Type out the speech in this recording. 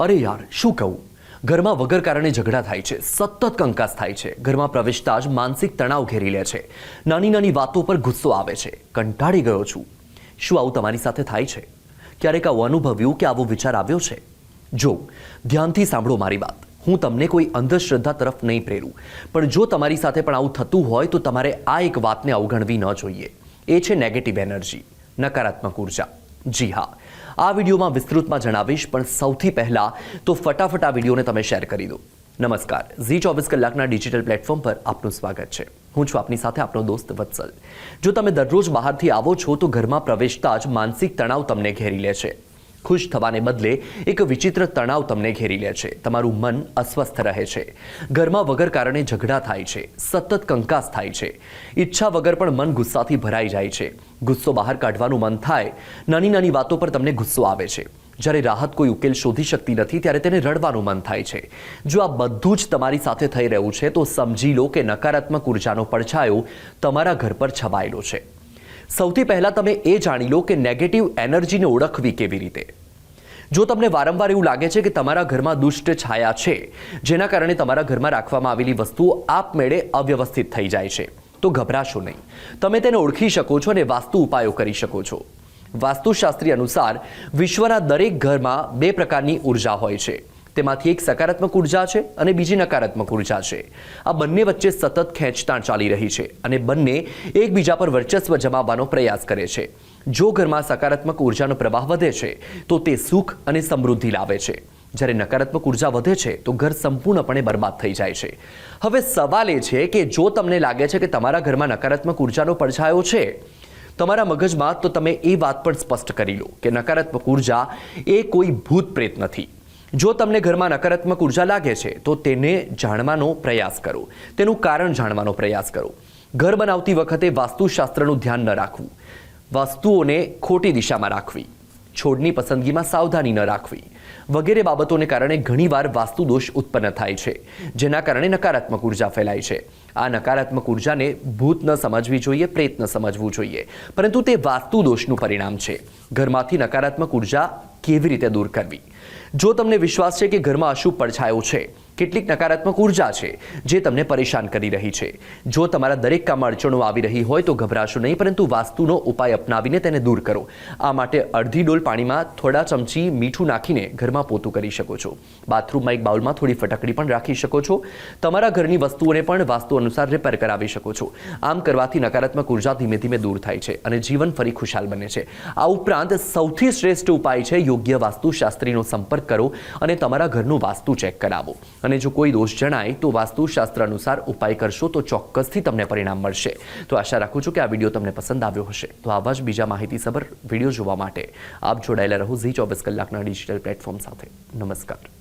અરે યાર, શું કહું? ઘરમાં વગર કારણે ઝઘડા થાય છે, સતત કંકાસ થાય છે. ઘરમાં પ્રવેશતા જ માનસિક તણાવ ઘેરી લે છે. નાની નાની વાતો પર ગુસ્સો આવે છે. કંટાળી ગયો છું. શું આવું તમારી સાથે થાય છે? ક્યારેક આવું અનુભવ્યું કે આવો વિચાર આવ્યો છે? જો, ધ્યાનથી સાંભળો મારી વાત. હું તમને કોઈ અંધશ્રદ્ધા તરફ નહીં પ્રેરું. પણ જો તમારી સાથે પણ આવું થતું હોય તો તમારે આ એક વાતને અવગણવી ન જોઈએ. એ છે નેગેટિવ એનર્જી નકારાત્મક ઊર્જા. જી હા. આ વિડીયોમાં વિસ્તૃતમાં જણાવીશ, પણ સૌથી પહેલા તો ફટાફટ આ વિડીયોને તમે શેર કરી દો. નમસ્કાર. ઝી ચોવીસ કલાકના ડિજિટલ પ્લેટફોર્મ પર આપનું સ્વાગત છે. હું છું આપની સાથે આપનો દોસ્ત વત્સલ. જો તમે દરરોજ બહારથી આવો છો, તો ઘરમાં પ્રવેશતા જ માનસિક તણાવ તમને ઘેરી લે છે. ખુશ થવાને બદલે એક વિચિત્ર તણાવ તમને ઘેરી લે છે. તમારું મન અસ્વસ્થ રહે છે. ઘરમાં વગર કારણે ઝઘડા થાય છે. સતત કંકાસ થાય છે. ઈચ્છા વગર પણ મન ગુસ્સાથી ભરાઈ જાય છે. ગુસ્સો બહાર કાઢવાનું મન થાય, નાની નાની વાતો પર તમને ગુસ્સો આવે છે. જ્યારે રાહત કોઈ ઉકેલ શોધી શકતી નથી, ત્યારે તેને રડવાનું મન થાય છે. જો આ બધું જ તમારી સાથે થઈ રહ્યું છે, તો સમજી લો કે નકારાત્મક ઉર્જાનો પડછાયો તમારા ઘર પર છવાયેલો છે. સૌથી પહેલાં તમે એ જાણી લો કે નેગેટિવ એનર્જીને ઓળખવી કેવી રીતે. જો તમને વારંવાર એવું લાગે છે કે તમારા ઘરમાં દુષ્ટ છાયા છે, જેના કારણે તમારા ઘરમાં રાખવામાં આવેલી વસ્તુઓ આપમેળે અવ્યવસ્થિત થઈ જાય છે, તો ગભરાશો નહીં. તમે તેને ઓળખી શકો છો અને વાસ્તુ ઉપાયો કરી શકો છો. વાસ્તુશાસ્ત્રી અનુસાર વિશ્વના દરેક ઘરમાં બે પ્રકારની ઊર્જા હોય છે. તેમાંથી એક સકારાત્મક ઊર્જા છે અને બીજી નકારાત્મક ઊર્જા છે. આ બંને વચ્ચે સતત ખેંચતાણ ચાલી રહી છે અને બંને એકબીજા પર વર્ચસ્વ જમાવવાનો પ્રયાસ કરે છે. જો ઘરમાં સકારાત્મક ઉર્જાનો પ્રવાહ વધે છે, તો તે સુખ અને સમૃદ્ધિ લાવે છે. જ્યારે નકારાત્મક ઊર્જા વધે છે, તો ઘર સંપૂર્ણપણે બરબાદ થઈ જાય છે. હવે સવાલ એ છે કે જો તમને લાગે છે કે તમારા ઘરમાં નકારાત્મક ઉર્જાનો પડછાયો છે, તમારા મગજમાં તો તમે એ વાત પણ સ્પષ્ટ કરી લો કે નકારાત્મક ઊર્જા એ કોઈ ભૂત પ્રેત નથી. જો તમને ઘરમાં નકારાત્મક ઊર્જા લાગે છે, તો તેને જાણવાનો પ્રયાસ કરો. તેનું કારણ જાણવાનો પ્રયાસ કરો. ઘર બનાવતી વખતે વાસ્તુશાસ્ત્રનું ધ્યાન ન રાખવું. વસ્તુઓને ખોટી દિશામાં રાખવી. છોડની પસંદગીમાં સાવધાની ન રાખવી. વગેરે બાબતોને કારણે ઘણીવાર વાસ્તુ દોષ ઉત્પન્ન થાય છે, જેના કારણે નકારાત્મક ઊર્જા ફેલાય છે. આ નકારાત્મક ઉર્જાને ભૂત ન સમજવી જોઈએ, પ્રેત ન સમજવું જોઈએ. પરંતુ તે વાસ્તુ દોષનું પરિણામ છે. ઘરમાંથી નકારાત્મક ઊર્જા કેવી રીતે દૂર કરવી? જો તમને વિશ્વાસ છે કે ઘરમાં અશુભ પડછાયો છે કેટલીક નકારાત્મક ઊર્જા છે જે તમને પરેશાન કરી રહી છે. જો તમારા દરેક કામમાં અડચણો આવી રહી હોય તો ગભરાશો નહીં, પરંતુ વાસ્તુનો ઉપાય અપનાવીને તેને દૂર કરો. આ માટે અડધી ડોલ પાણીમાં થોડા ચમચી મીઠું નાખીને ઘરમાં પોતું કરી શકો છો. બાથરૂમમાં એક બાઉલમાં થોડી ફટકડી પણ રાખી શકો છો. તમારા ઘરની વસ્તુઓને પણ વાસ્તુ અનુસાર રિપેર કરાવી શકો છો. આમ કરવાથી નકારાત્મક ઊર્જા ધીમે ધીમે દૂર થાય છે અને જીવન ફરી ખુશાલ બને છે. આ ઉપરાંત સૌથી શ્રેષ્ઠ ઉપાય છે યોગ્ય વાસ્તુશાસ્ત્રીનો સંપર્ક કરો અને તમારા ઘરનું વાસ્તુ ચેક કરાવો. અને જો કોઈ દોષ જણાય તો વાસ્તુશાસ્ત્ર અનુસાર ઉપાય કરશો તો ચોક્કસથી તમને પરિણામ મળશે. તો આશા રાખું છું કે આ વીડિયો તમને પસંદ આવ્યો હશે. તો આવા જ બીજા માહિતીસભર વીડિયો જોવા માટે આપ જોડાયેલા રહો ઝી ચોવીસ કલાકના ડિજિટલ પ્લેટફોર્મ સાથે. નમસ્કાર.